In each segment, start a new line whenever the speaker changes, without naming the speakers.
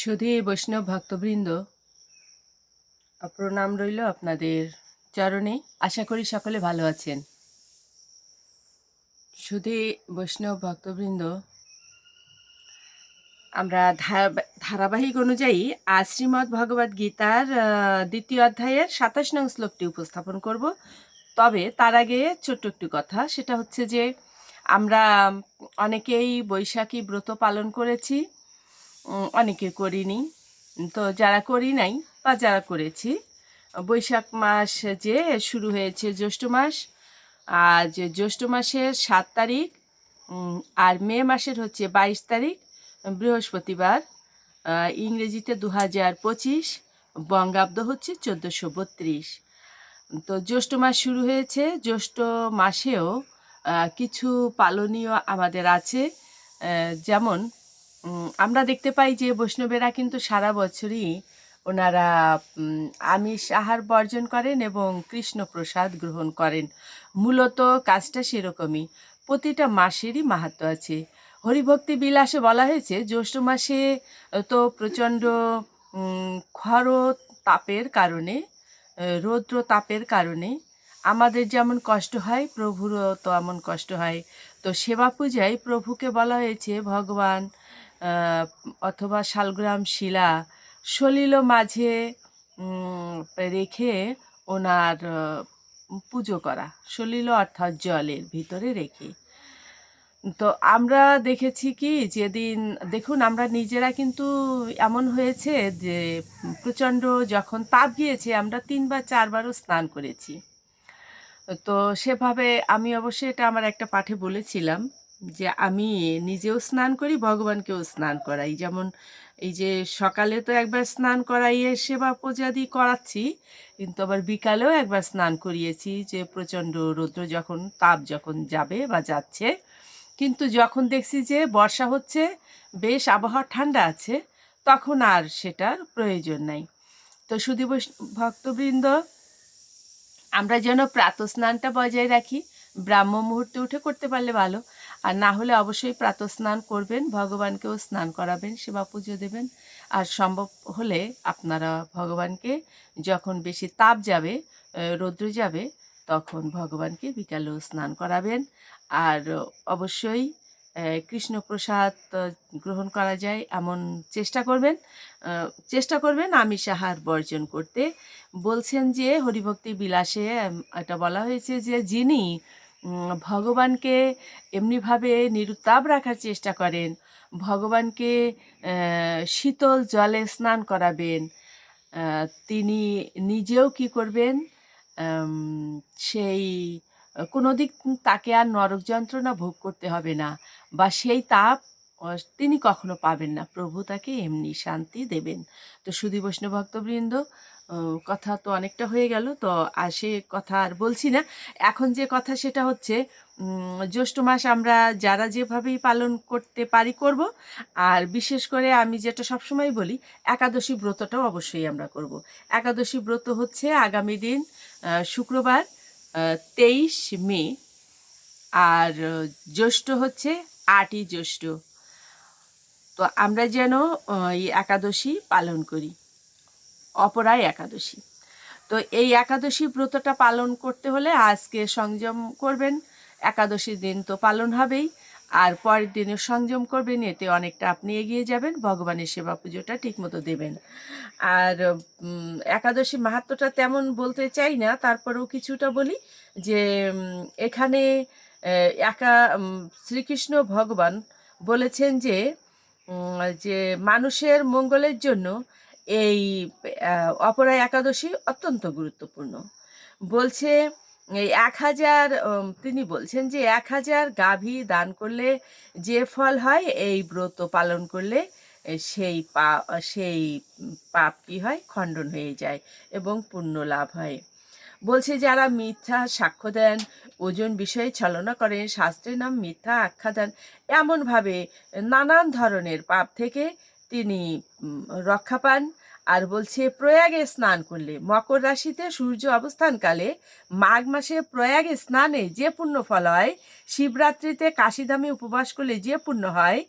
সুধী বৈষ্ণব ভক্তবৃন্দ। প্রণাম রইল আপনাদের চরণে। আশা করি সকলে ভালো আছেন। সুধী বৈষ্ণব ভক্তবৃন্দ, আমরা ধারাবাহিক অনুযায়ী আজ শ্রীমদ্ ভগবদ গীতার দ্বিতীয় অধ্যায়ের সাতাশ নং শ্লোকটি উপস্থাপন করব। তবে তার আগে ছোট্ট একটু কথা, সেটা হচ্ছে যে আমরা অনেকেই বৈশাখী ব্রত পালন করেছি। অনেকে করিনি। তো যারা করি নাই বা যারা করেছি, বৈশাখ মাস যে শুরু হয়েছে জ্যৈষ্ঠ মাস আজ জ্যৈষ্ঠ মাসের সাত তারিখ আর মে মাসের হচ্ছে বাইশ তারিখ, বৃহস্পতিবার ইংরেজিতে দু হাজার পঁচিশ, বঙ্গাব্দ হচ্ছে চোদ্দোশো বত্রিশ। তো জ্যৈষ্ঠ মাস শুরু হয়েছে, জ্যৈষ্ঠ মাসেও কিছু পালনীয় আমাদের আছে যেমন আমরা দেখতে পাই যে বৈষ্ণবেরা কিন্তু সারা বছরই ওনারা আমিষ আহার বর্জন করেন এবং কৃষ্ণ প্রসাদ গ্রহণ করেন। মূলত কাজটা সেরকমই। প্রতিটা মাসেরই মাহাত্ম আছে। হরিভক্তি বিলাসে বলা হয়েছে, জ্যৈষ্ঠ মাসে তো প্রচণ্ড খর তাপের কারণে রৌদ্র তাপের কারণে আমাদের যেমন কষ্ট হয়, প্রভুরও তো এমন কষ্ট হয়। তো সেবা পূজায় প্রভুকে বলা হয়েছে, ভগবান অথবা শালগ্রাম শিলা সলিল মাঝে রেখে ওনার পুজো করা। সলিল অর্থাৎ জলের ভিতরে রেখে। তো আমরা দেখেছি কি, যেদিন, দেখুন, আমরা নিজেরা কিন্তু এমন হয়েছে যে, প্রচণ্ড যখন তাপ গিয়েছে, আমরা তিন বা চারবারও স্নান করেছি। তো সেভাবে আমি অবশ্যই এটা আমার একটা পাঠে বলেছিলাম। যে আমি নিজেও স্নান করি, ভগবানকেও স্নান করাই। যেমন এই যে সকালে তো একবার স্নান করাইয়ে সেবা পূজাদি করাচ্ছি, কিন্তু আবার বিকালেও একবার স্নান করিয়েছি যে প্রচণ্ড রৌদ্র যখন, তাপ যখন যাবে বা যাচ্ছে। কিন্তু যখন দেখছি যে বর্ষা হচ্ছে, বেশ আবহাওয়া ঠান্ডা আছে, তখন আর সেটার প্রয়োজন নাই। তো শুধু ভক্তবৃন্দ, আমরা যেন প্রাতঃ স্নানটা বজায় রাখি। ব্রাহ্ম মুহূর্তে উঠে করতে পারলে ভালো। আর না হলে অবশ্যই প্রাতঃ স্নান করবেন ভগবানকেও স্নান করাবেন সেবা পুজো দেবেন। আর সম্ভব হলে আপনারা ভগবানকে যখন বেশি তাপ যাবে রৌদ্র যাবে তখন ভগবানকে বিকালেও স্নান করাবেন। আর অবশ্যই আহ, কৃষ্ণ প্রসাদ গ্রহণ করা যায় এমন চেষ্টা করবেন। চেষ্টা করবেন আমিষ আহার বর্জন করতে। বলছেন যে হরিভক্তি বিলাসে এটা বলা হয়েছে যে যিনি ভগবানকে এমনিভাবে নিরুত্তাপ রাখার চেষ্টা করেন। ভগবানকে শীতল জলে স্নান করাবেন। তিনি নিজেও কি করবেন? সেই কোনো দিক তাকে আর নরক যন্ত্রণা ভোগ করতে হবে না। বা সেই তাপ তিনি কখনো পাবেন না। প্রভু তাকে এমনি শান্তি দেবেন। তো সুধী বৈষ্ণব ভক্তবৃন্দ কথা তো অনেকটা হয়ে গেল, তো আর সে কথা আর বলছি না। এখন যে কথা সেটা হচ্ছে জ্যৈষ্ঠ মাস আমরা যারা যেভাবেই পালন করতে পারি করব, আর বিশেষ করে আমি যেটা সবসময় বলি, একাদশী ব্রতটাও অবশ্যই আমরা করব। একাদশী ব্রত হচ্ছে আগামী দিন শুক্রবার তেইশ মে, আর জ্যৈষ্ঠ হচ্ছে আটই জ্যৈষ্ঠ। তো আমরা যেন এই একাদশী পালন করি। অপরায় একাদশী। তো এই একাদশী ব্রতটা পালন করতে হলে আজকে সংযম করবেন একাদশী দিন তো পালন হবেই, আর পরের দিনে সংযম করবেন, এতে অনেকটা আপনি এগিয়ে যাবেন, ভগবানের সেবা পুজোটা ঠিকমতো দেবেন। আর একাদশী মাহাত্মটা তেমন বলতে চাই না, তারপরেও কিছুটা বলি যে এখানে একা শ্রীকৃষ্ণ ভগবান বলেছেন যে যে মানুষের মঙ্গলের জন্য এই আহ, অপরা একাদশী অত্যন্ত গুরুত্বপূর্ণ। বলছে এই এক হাজার তিনি বলছেন যে এক হাজার গাভী দান করলে যে ফল হয় এই ব্রত পালন করলে সেই পা সেই পাপ কি হয়? খণ্ডন হয়ে যায় এবং পুণ্য লাভ হয়। বলছে যারা মিথ্যা সাক্ষ্য দেন, ওজন বিষয়ে ছলনা করেন, শাস্ত্রের নাম মিথ্যা আখ্যা দেন, এমনভাবে নানান ধরনের পাপ থেকে তিনি রক্ষা পান। আর বলছে প্রয়াগে স্নান করলে, মকর রাশিতে সূর্য অবস্থানকালে মাঘ মাসে প্রয়াগে স্নানে যে পুণ্য ফল হয় শিবরাত্রিতে কাশীধামে উপবাস করলে যে পুণ্য হয়,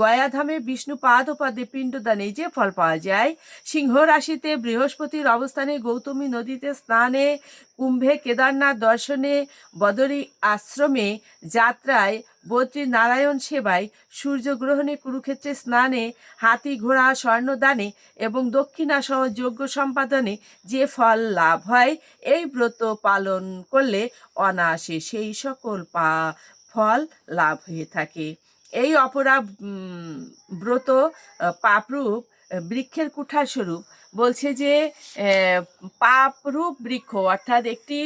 গয়াধামে বিষ্ণু পাদ ও পিণ্ডদানে যে ফল পাওয়া যায় সিংহ রাশিতে বৃহস্পতির অবস্থানে গৌতমী নদীতে স্নানে, কুম্ভে কেদারনাথ দর্শনে, বদরী আশ্রমে যাত্রায় বদ্রী নারায়ণ সেবায়, সূর্যগ্রহণে কুরুক্ষেত্রে স্নানে, হাতি ঘোড়া স্বর্ণদানে এবং দক্ষিণাসহ যজ্ঞ সম্পাদনে যে ফল লাভ হয়, এই ব্রত পালন করলে অনায়াসে সেই সকল পা ফল লাভ হয়ে থাকে। এই অপরা ব্রত পাপরূপ বৃক্ষের কুঠার স্বরূপ বলছে যে পাপরূপ বৃক্ষ অর্থাৎ একটি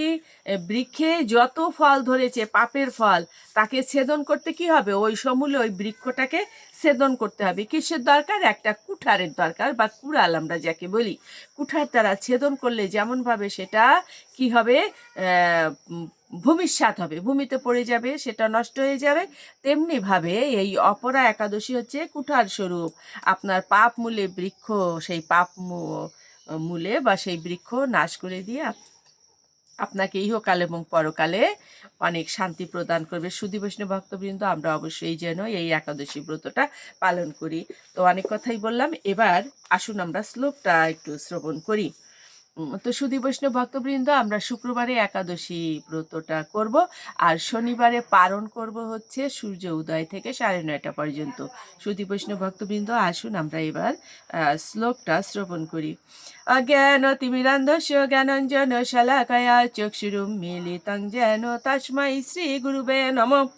বৃক্ষে যত ফল ধরেছে, পাপের ফল, তাকে ছেদন করতে কি হবে? ওই সমূলে ওই বৃক্ষটাকে ছেদন করতে হবে। কিসের দরকার? একটা কুঠারের দরকার বা কুড়াল আমরা যাকে বলি। কুঠার দ্বারা ছেদন করলে যেমনভাবে সেটা কি হবে? উম, হবে ভূমিতে পড়ে যাবে সেটা নষ্ট হয়ে যাবে। তেমনিভাবে এই অপরা একাদশী হচ্ছে কুঠার স্বরূপ। আপনার পাপ মূলে বৃক্ষ সেই পাপ মূলে বা সেই বৃক্ষ নাশ করে দিয়ে আপনাকে ইহকাল এবং পরকালে অনেক শান্তি প্রদান করবে। সুদী বৈষ্ণব ভক্তবৃন্দ আমরা অবশ্যই যেন এই একাদশী ব্রতটা পালন করি। তো অনেক কথাই বললাম। এবার আসুন আমরা শ্লোকটা একটু শ্রবণ করি। তো সুদী বৈষ্ণব ভক্তবৃন্দ, আমরা শুক্রবারে একাদশী ব্রতটা করব। আর শনিবারে পালন করব হচ্ছে সূর্য উদয় থেকে সাড়ে নয়টা পর্যন্ত। সুদী বৈষ্ণব ভক্তবৃন্দ, আসুন আমরা এবার শ্লোকটা শ্রবণ করি। অজ্ঞান তিমিরান্ধস্য জ্ঞানঞ্জন শালাকায়া চক্ষুরুম মিলিতং যেন তস্मै শ্রী গুরুবে নমঃ।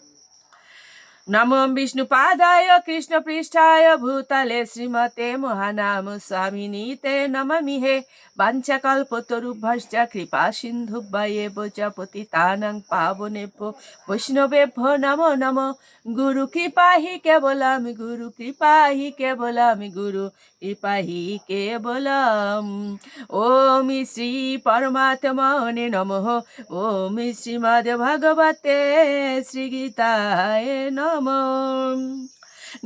নমো বিষ্ণুপাদায় কৃষ্ণপৃষ্ঠায় ভূতলে শ্রীমতে মহানাম স্বামিনীতে নমামি হে বাঞ্ছাকল্পতরুভ্যশ্চ কৃপা সিন্ধুভ্যয়েব চ পতিতানাং পাবনেভ্যো বৈষ্ণবেভ্যো নমো নমো গুরু কৃপাহি কেবলম গুরু কৃপাহি কেবলম গুরু কৃপাহি কেবলম ওম শ্রী পরমাত্মনে নমঃ ওম শ্রীমদ ভগবতে শ্রীগীতায় নম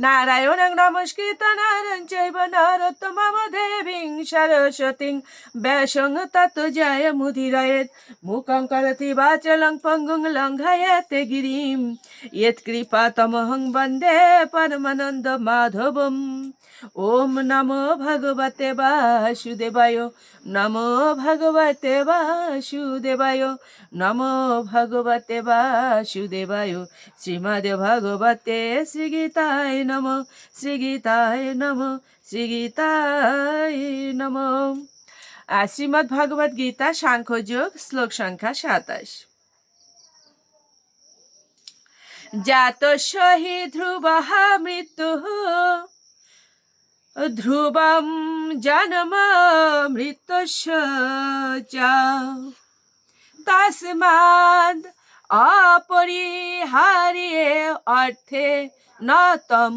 নারায়ণং নমস্কৃত, নারায়ণ চৈব নরোত্তমম দেবীং সরস্বতীং, ব্যাসং তত জয় মুদিরয়েত, মুখং করতি বাচলং পঙ্গুং লঙ্ঘায়ত গিরিম ইয়ৎকৃপা তমহং বন্দে পরমানন্দ মাধবম। ওম নমো ভগবতে বাসুদেবায়, নমো ভগবতে বাসুদেবায়, নমো ভগবতে বাসুদেবায়, শ্রীমদ ভগবতে শ্রীগীতায় নম শ্রীগীতায় নম শ্রীগীতায় নম। শ্রীমদ ভগবদ গীতা সাংখ্যযোগ, শ্লোক সংখ্যা সাতাশ। জাত হি ধ্রুব মৃত্যু ধ্রুবম জন্ম তসমাদ তস্মাদ অপরিহার্যে অর্থে নতম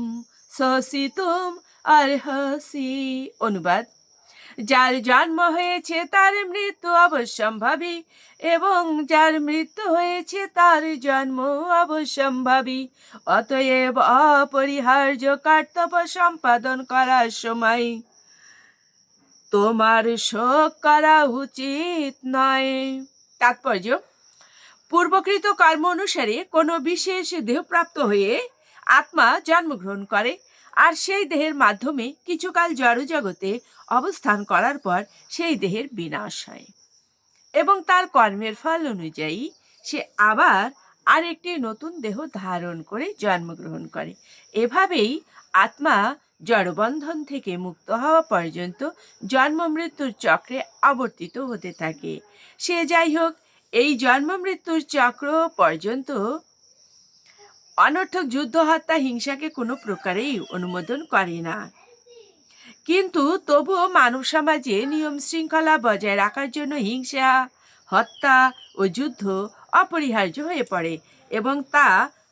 শোষিতুম অর্হসি অনুবাদ যার জন্ম হয়েছে তার মৃত্যু অবশ্যম্ভাবী এবং যার মৃত্যু হয়েছে তার জন্ম অবশ্যম্ভাবী। অতএব অপরিহার্য কর্তব্য সম্পাদন করার সময় তোমার শোক করা উচিত নয়। তাৎপর্য, পূর্বকৃত কর্ম অনুসারে কোনো বিশেষ দেহপ্রাপ্ত হয়ে আত্মা জন্মগ্রহণ করে আর সেই দেহের মাধ্যমে কিছুকাল জড়জগতে অবস্থান করার পর সেই দেহের বিনাশ হয়। এবং তার কর্মের ফল অনুযায়ী সে আবার আরেকটি নতুন দেহ ধারণ করে জন্মগ্রহণ করে। এভাবেই আত্মা জড়বন্ধন থেকে মুক্ত হওয়া পর্যন্ত জন্ম মৃত্যুর চক্রে আবর্তিত হতে থাকে। সে যাই হোক, এই জন্ম মৃত্যুর চক্র পর্যন্ত অনর্থক যুদ্ধ, হত্যা, হিংসাকে কোনো প্রকারেই অনুমোদন করে না। কিন্তু তবুও মানব সমাজে নিয়ম শৃঙ্খলা বজায় রাখার জন্য হিংসা, হত্যা ও যুদ্ধ অপরিহার্য হয়ে পড়ে এবং তা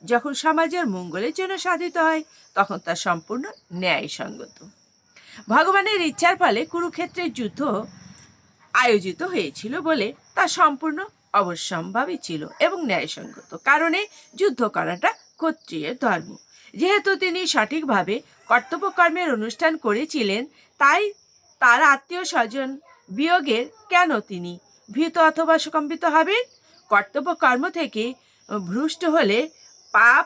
যখন সমাজের মঙ্গলের জন্য সাধিত হয়, তখন তা সম্পূর্ণ ন্যায়সঙ্গত। ভগবানের ইচ্ছার ফলে কুরুক্ষেত্রের যুদ্ধ আয়োজিত হয়েছিল বলে তা সম্পূর্ণ অবশ্যম্ভাবী ছিল এবং ন্যায়সঙ্গত কারণে যুদ্ধ করাটা ক্ষত্রিয় ধর্ম। যেহেতু তিনি সঠিকভাবে কর্তব্যকর্মের অনুষ্ঠান করেছিলেন, তাই তার আত্মীয় স্বজন বিয়োগের কেন তিনি ভীত অথবা সুকম্পিত হবেন? কর্তব্যকর্ম থেকে ভ্রষ্ট হলে পাপ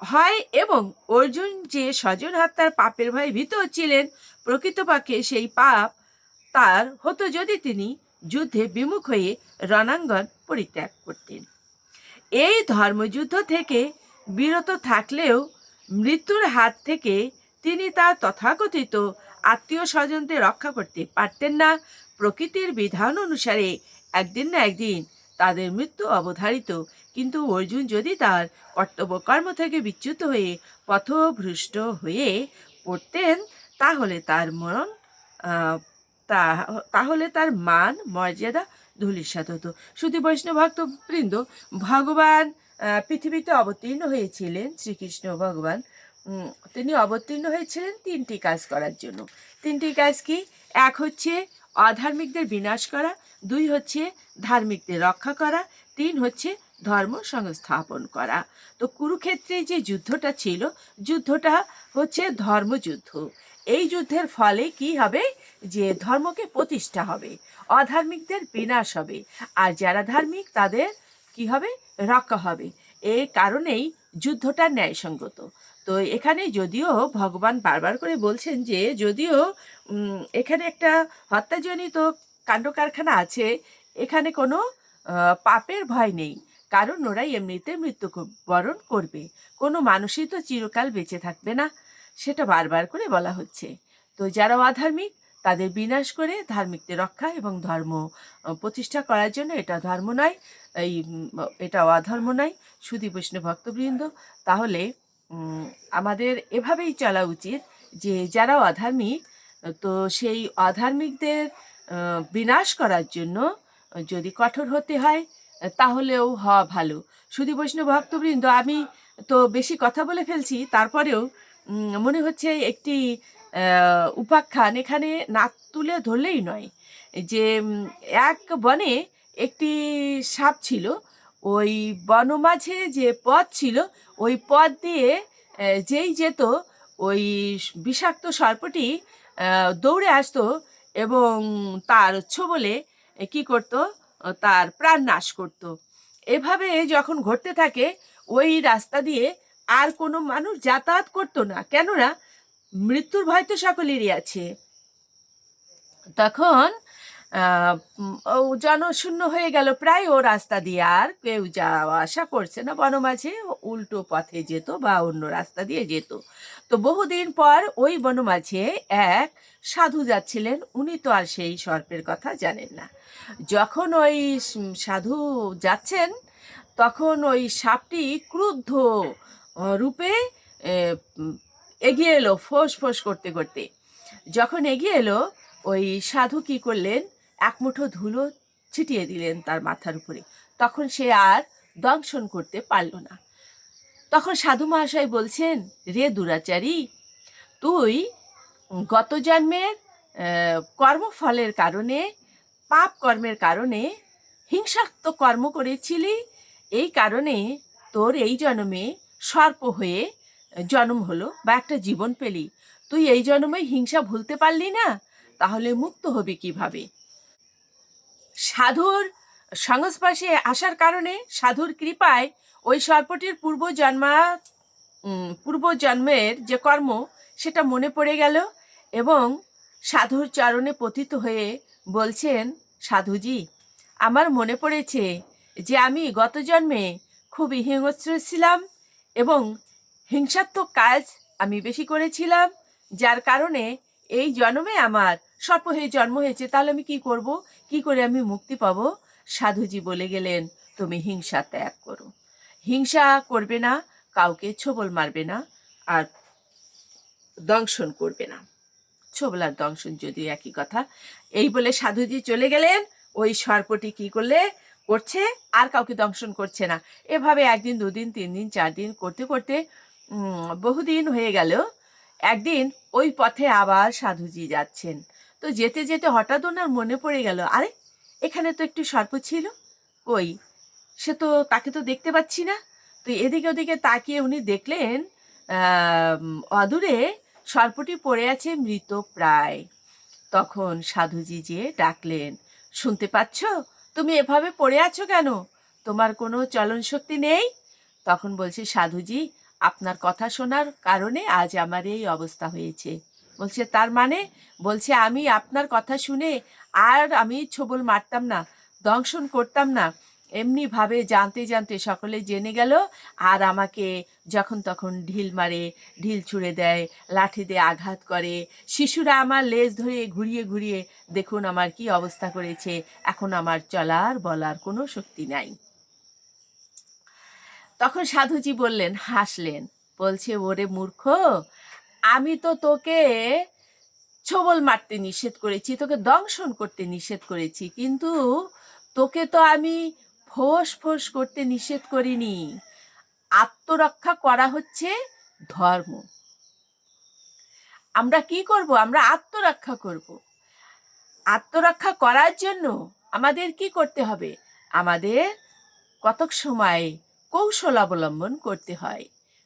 হয় এবং অর্জুন যে স্বজন হত্যার পাপের ভয়ে ভীত ছিলেন, প্রকৃতপক্ষে সেই পাপ তার হতো যদি তিনি যুদ্ধে বিমুখ হয়ে রণাঙ্গন পরিত্যাগ করতেন। এই ধর্মযুদ্ধ থেকে বিরত থাকলেও মৃত্যুর হাত থেকে তিনি তার তথাকথিত আত্মীয় স্বজনদের রক্ষা করতে পারতেন না। প্রকৃতির বিধান অনুসারে একদিন না একদিন তাদের মৃত্যু অবধারিত। কিন্তু অর্জুন যদি তার কর্তব্য কর্ম থেকে বিচ্যুত হয়ে পথভ্রষ্ট হয়ে পড়তেন, তাহলে তার মরণ তাহলে তার মান, মর্যাদা ধূলিসাৎ হতো। শুধু বৈষ্ণব ভক্তবৃন্দ ভগবান পৃথিবীতে অবতীর্ণ হয়েছিলেন, শ্রীকৃষ্ণ ভগবান। তিনি অবতীর্ণ হয়েছিলেন তিনটি কাজ করার জন্য। তিনটি কাজ কি? এক হচ্ছে অধার্মিকদের বিনাশ করা, দুই হচ্ছে ধার্মিকদের রক্ষা করা, তিন হচ্ছে ধর্ম সংস্থাপন করা। তো কুরুক্ষেত্রে যে যুদ্ধটা ছিল, যুদ্ধটা হচ্ছে ধর্মযুদ্ধ। এই যুদ্ধের ফলে কি হবে? যে ধর্মকে প্রতিষ্ঠা হবে, অধার্মিকদের বিনাশ হবে, আর যারা ধার্মিক তাদের কি হবে? রক্ষা হবে। এই কারণেই যুদ্ধটা ন্যায়সঙ্গত। তো এখানে যদিও ভগবান বারবার করে বলছেন যে যদিও এখানে একটা হত্যাজনিত কাণ্ড কারখানা আছে, এখানে কোনো পাপের ভয় নেই। কারণ ওরাই এমনিতে মৃত্যু বরণ করবে। কোনো মানুষই তো চিরকাল বেঁচে থাকবে না। সেটা বারবার করে বলা হচ্ছে। তো যারা অধার্মিক তাদের বিনাশ করে ধার্মিকদের রক্ষা এবং ধর্ম প্রতিষ্ঠা করার জন্য এটা ধর্ম নয়, এই এটা অধর্ম নয়। শুধু বৈষ্ণব ভক্তবৃন্দ, তাহলে আমাদের এভাবেই চলা উচিত যে যারা অধার্মিক তো সেই অধার্মিকদের বিনাশ করার জন্য যদি কঠোর হতে হয়, তাহলেও হওয়া ভালো। শুধু বৈষ্ণব ভক্তবৃন্দ, আমি তো বেশি কথা বলে ফেলছি, তারপরেও মনে হচ্ছে একটি উপাখ্যান এখানে নাক তুলে ধরলেই নয়। যে এক বনে একটি সাপ ছিল, ওই বন মাঝে যে পথ ছিল, ওই পথ দিয়ে যেই যেত, ওই বিষাক্ত সর্পটি দৌড়ে আসতো এবং তার ছোবলে কি করতো, তার প্রাণ নাশ করতো। এভাবে যখন ঘটতে থাকে, ওই রাস্তা দিয়ে আর কোনো মানুষ যাতায়াত করতো না। কেননা, মৃত্যুর ভয় তো সকলেরই আছে। তখন ও জনশূন্য হয়ে গেল প্রায় ও রাস্তা দিয়ে, আর কেউ যাওয়া আসা করছে না। বনমাঝে উল্টো পথে যেত বা অন্য রাস্তা দিয়ে যেত। তো বহুদিন পর ওই বনমাঝে এক সাধু যাচ্ছিলেন। উনি তো আর সেই সর্পের কথা জানেন না। যখন ওই সাধু যাচ্ছেন, তখন ওই সাপটি ক্রুদ্ধ রূপে এগিয়ে এলো ফোঁস ফোঁস করতে করতে। যখন এগিয়ে এলো, ওই সাধু কি করলেন? এক মুঠো ধুলো ছিটিয়ে দিলেন তার মাথার উপরে। তখন সে আর দংশন করতে পারল না। তখন সাধু মহাশয় বলছেন, রে দুরাচারী, তুই গত জন্মের কর্মফলের কারণে, পাপ কর্মের কারণে হিংসাত্মক কর্ম করেছিলি। এই কারণে তোর এই জন্মে সর্প হয়ে জন্ম হলো বা একটা জীবন পেলি। তুই এই জন্মে হিংসা ভুলতে পারলি না? তাহলে মুক্ত হবি কীভাবে? সাধুর সংস্পর্শে আসার কারণে সাধুর কৃপায় ওই সর্পটির পূর্ব জন্মা পূর্ব জন্মের যে কর্ম, সেটা মনে পড়ে গেল এবং সাধুর চরণে পতিত হয়ে বলছেন, সাধুজি, আমার মনে পড়েছে যে আমি গত জন্মে খুবই হিংস্র ছিলাম এবং হিংসাত্মক কাজ আমি বেশি করেছিলাম, যার কারণে এই জন্মে আমার সর্প হয়ে জন্ম হয়েছে, তাহলে আমি কি করব? কি করে আমি মুক্তি পাব? সাধুজি বলে গেলেন, তুমি হিংসা ত্যাগ করো। হিংসা করবে না, কাউকে ছোবল মারবে না আর দংশন করবে না। ছোবল আর দংশন যদিও একই কথা, এই বলে সাধুজি চলে গেলেন, ওই সর্পটি কি করলে? করছে, আর কাউকে দংশন করছে না। এভাবে একদিন, দুদিন তিন দিন চার দিন করতে করতে বহুদিন হয়ে গেল। একদিন ওই পথে আবার সাধুজি যাচ্ছেন। তো যেতে যেতে হঠাৎ ওনার মনে পড়ে গেল, আরে, এখানে তো একটু সর্প ছিল। কই? সে তো, তাকে তো দেখতে পাচ্ছি না। তো এদিকে, ওদিকে তাকিয়ে উনি দেখলেন অদূরে সর্পটি পড়ে আছে মৃত প্রায়। তখন সাধুজি যে ডাকলেন, শুনতে পাচ্ছ? তুমি এভাবে পড়ে আছো কেন? তোমার কোনো চলন শক্তি নেই? তখন বলছে, সাধুজি, আপনার কথা শোনার কারণে আজ আমার এই অবস্থা হয়েছে। বলছে, তার মানে? বলছে, আমি আপনার কথা শুনে আর আমি ছবল মারতাম না, দংশন করতাম না। এমনিভাবে জানতে জানতে সকলে জেনে গেল আর আমাকে যখন তখন ঢিল মারে, ঢিল ছুঁড়ে দেয় লাঠি দিয়ে আঘাত করে। শিশুরা আমার লেজ ধরে ঘুরিয়ে ঘুরিয়ে, দেখুন আমার কি অবস্থা করেছে। এখন আমার চলার, বলার কোনো শক্তি নাই। তখন সাধুজি বললেন, হাসলেন। বলছে, ওরে মূর্খ, আমি তো তোকে ছবল মারতে নিষেধ করেছি, তোকে দংশন করতে নিষেধ করেছি, কিন্তু তোকে তো আমি ফোঁস ফোঁস করতে নিষেধ করিনি। আত্মরক্ষা করা হচ্ছে ধর্ম। আমরা কি করব? আমরা আত্মরক্ষা করব। আত্মরক্ষা করার জন্য আমাদের কি করতে হবে? আমাদের কতক সময় কৌশল অবলম্বন করতে হয়।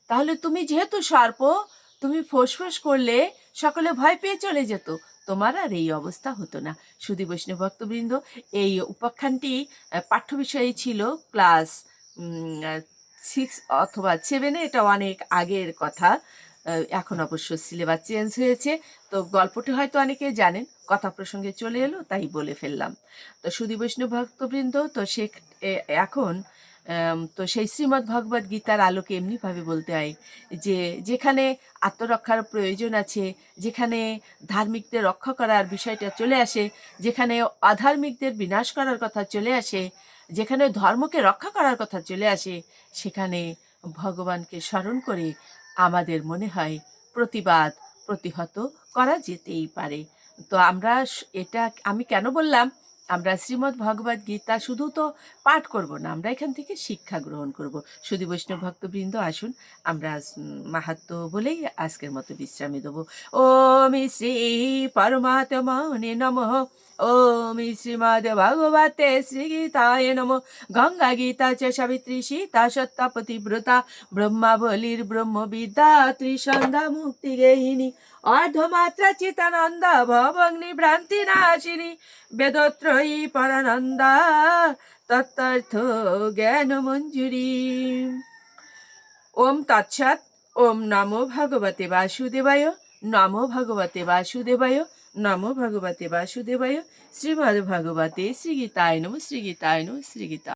তাহলে তুমি যেহেতু সর্প, তুমি ফোঁস করলে সকলে ভয় পেয়ে চলে যেত। তোমার আর এই অবস্থা হতো না। সুধী বৈষ্ণব ভক্তবৃন্দ, এই উপাখ্যানটি পাঠ্য বিষয়ে ছিল ক্লাস সিক্স অথবা সেভেনে এটা অনেক আগের কথা। এখন অবশ্য সিলেবাস চেঞ্জ হয়েছে। তো গল্পটি হয়তো অনেকে জানেন, কথা প্রসঙ্গে চলে এলো, তাই বলে ফেললাম। তো সুধী বৈষ্ণব ভক্তবৃন্দ, তো সে এখন তো সেই শ্রীমদ্ ভগবদ গীতার আলোকে এমনিভাবে বলতে হয় যে যেখানে আত্মরক্ষার প্রয়োজন আছে, যেখানে ধার্মিকদের রক্ষা করার বিষয়টা চলে আসে, যেখানে অধার্মিকদের বিনাশ করার কথা চলে আসে, যেখানে ধর্মকে রক্ষা করার কথা চলে আসে, সেখানে ভগবানকে স্মরণ করে আমাদের মনে হয় প্রতিবাদ প্রতিহত করা যেতেই পারে। তো আমরা এটা আমি কেন বললাম? আমরা শ্রীমদ্ ভগবদ গীতা শুধু তো পাঠ করব না, আমরা এখান থেকে শিক্ষা গ্রহণ করব। শুধু বৈষ্ণব ভক্তবৃন্দ, আসুন, আমরা মাহাত্ম বলেই আজকের মতো বিশ্রামে দেবো। ওম শ্রী পরমাত্মনে নম। ওম শ্রীমদ ভগবতে শ্রী গীতায় নম। গঙ্গা গীতা চ সাবিত্রী সীতা সত্তা পতিব্রতা। ব্রহ্মাবলীর ব্রহ্মবিদ্যা ত্রিসন্ধ্যা মুক্তি গেহিনী অর্ধমাত্রা চিতানন্দা ভবগ্নি ভ্রান্তি নাশিনী বেদত্রয়ী পরানন্দা তত্ত্বার্থ জ্ঞান মঞ্জুরি ওম তৎসৎ ওম নমো ভগবতে বাসুদেবায় নমো ভগবতে বাসুদেবায় নমো ভগবতে বাসুদেবায় শ্রীমদ্ ভগবতে শ্রীগীতায় নম শ্রীগীতায় নম শ্রীগীতা